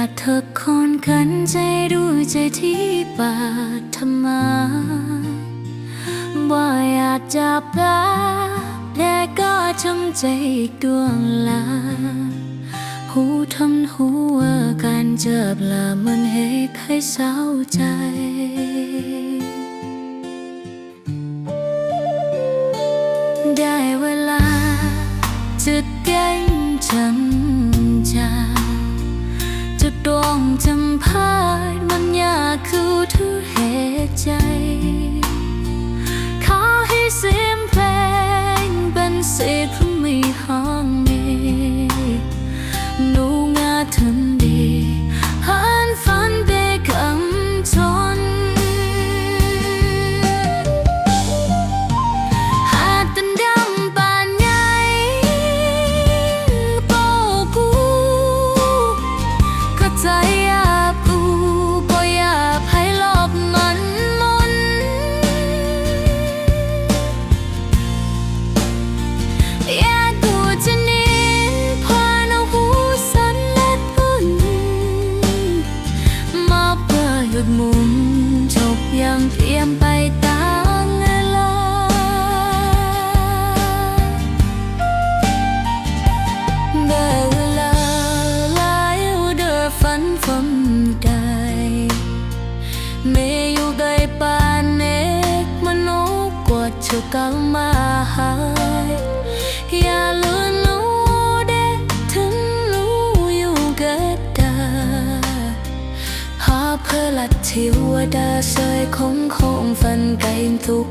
ากเธอคนขันใจด้ใจที่ปารมาบ่อยากจับลาแต่ก็ทำใจอีกดวงลาหูทำหัวการเจ็บลามันให้ใครเศร้าใจ ได้เวลาจะแก่งจั Meyugay panek manukwa chukang mahay Yalu no de ten lu yugada Ha phalat thiwa da sơi khong khong phân cạnh thu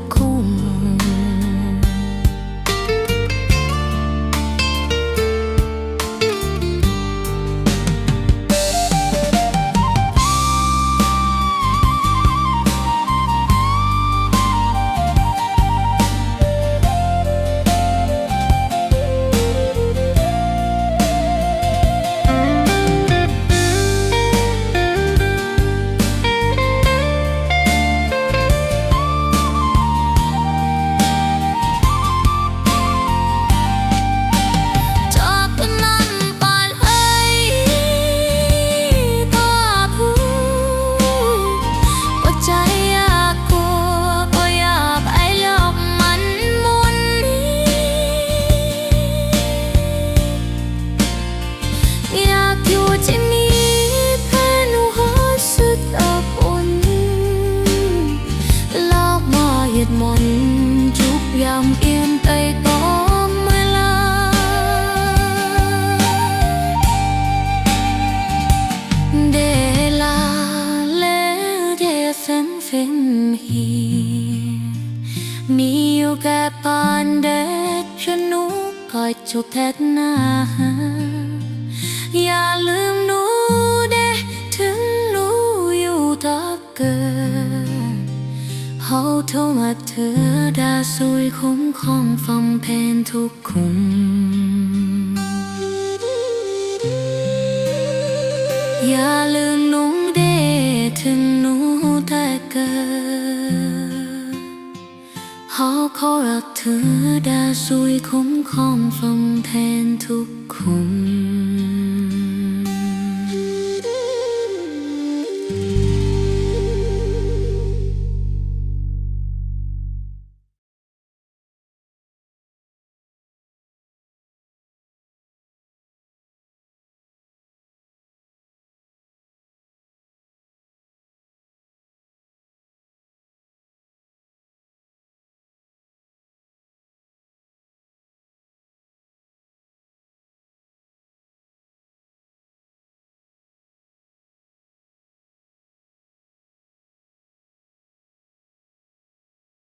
นิวกับปอนเดชชนุกอยจุกแทนาอย่าลืมนูเดชถึงนูอยู่ตักเกิดเขาเท่ามาเธอดาซุยคุ้มคองฟังเพลงทุกคุณอย่าลืมนูเดชถึงนูแทกเกิดขอขอรักเธอดาสุยคุ้มครองฟังแทนทุกคุม